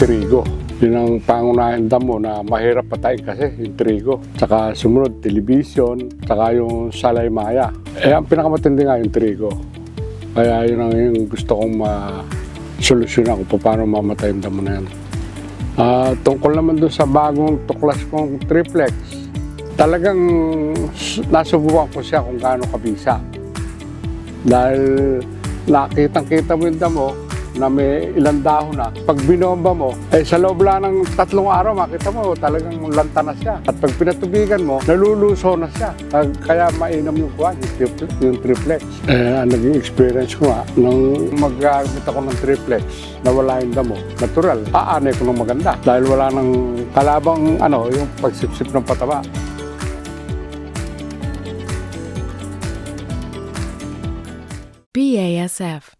trigo. Yun ang pangunahin damo na mahirap patayin kasi yung trigo. Tsaka sumunod, television, tsaka yung salaymaya. Eh, ang pinakamatindi nga yung trigo. Kaya yun ang yung gusto kong ma-solusyonan kung paano mamatay yung damo na yan. Ah, tungkol naman doon sa bagong tuklas kong triplex, talagang nasubukan ko siya kung gaano kabisa. Dahil nakitang-kita mo yung damo na may ilang dahon na. Pag binomba mo, eh sa loob lang ng tatlong araw, makita mo talagang lanta na siya. At pag pinatubigan mo, naluluso na siya. Kaya mainam yung kuha, yung, triplex, yung. Eh, ang naging experience ko nga, nung mag-gamit ako ng triplex, nawala yung damo. Natural, aanay ko ng maganda. Dahil wala nang kalabang ano, yung pagsipsip ng pataba. BASF.